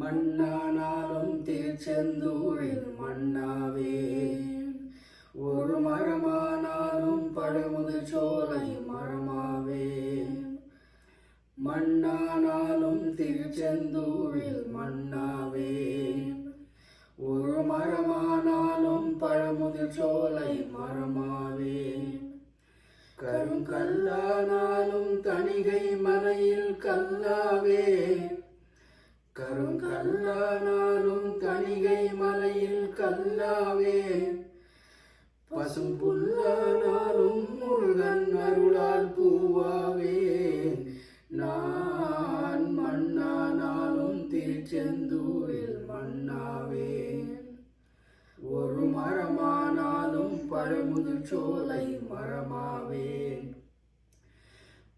மண்ணானாலும் திருச்செந்தூரில் மண்ணாவே. ஒரு மரமானாலும் பழமுதிர் சோலை மரமாவேன் மண்ணானாலும் திருச்செந்தூரில் மண்ணாவே. ஒரு மரமானாலும் பழமுதிர் சோலை மரமாவேன் கருங்கல்லானாலும் தணிகை மலையில் கல்லாவே. கருங்கல்லானாலும் கணிகை மலையில் கல்லாவே. பசும் புல்லானாலும் முருகன் அருளால் பூவாவே. நான் மண்ணானாலும் திருச்செந்தூரில் மண்ணாவே ஒரு மரமானாலும் பழமுதிர் சோலை மரமாவேன்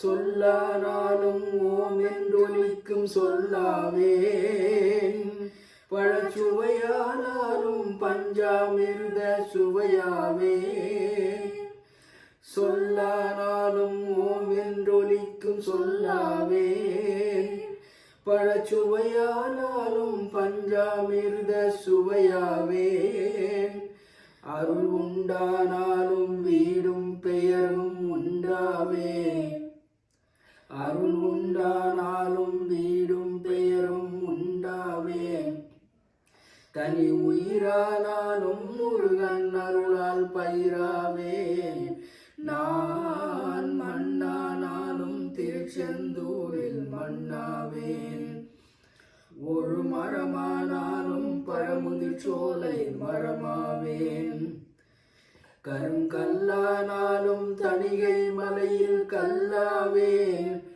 சொல்லானாலும் ஓம் என்றொலிக்கும் சொல்லாவேன் பழச்சுவையானாலும் பஞ்சாமிர்த சுவையாவே சொல்லானாலும் ஓம் என்றொலிக்கும் சொல்லாவேன் பழச்சுவையானாலும் பஞ்சாமிர்த சுவையாவேன் அருள் உண்டானாலும் வீடும் பெயரும் உண்டாவேன் அருள் உண்டானாலும் வீடும் பெயரும் உண்டாவே. தனி உயிரானாலும் முருகன் அருளால் பயிராவே. நான் மண்ணானாலும் திருச்செந்தூரில் மண்ணாவேன் ஒரு மரமானாலும் பழமுதிர் மரமாவேன். கருங்கல்லானாலும் தணிகை மலையில் கல்லாவேன்.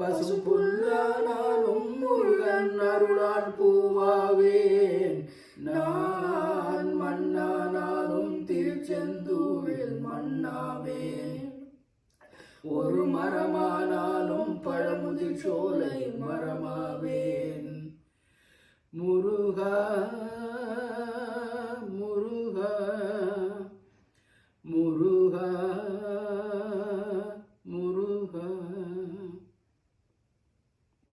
பசு புல்லானாலும் முருகன் அருளால் பூவாவேன். நான் மண்ணானாலும் திருச்செந்தூரில் மண்ணாவேன் ஒரு மரமானாலும் பழமுதிர் சோலை மரமாவேன். முருகா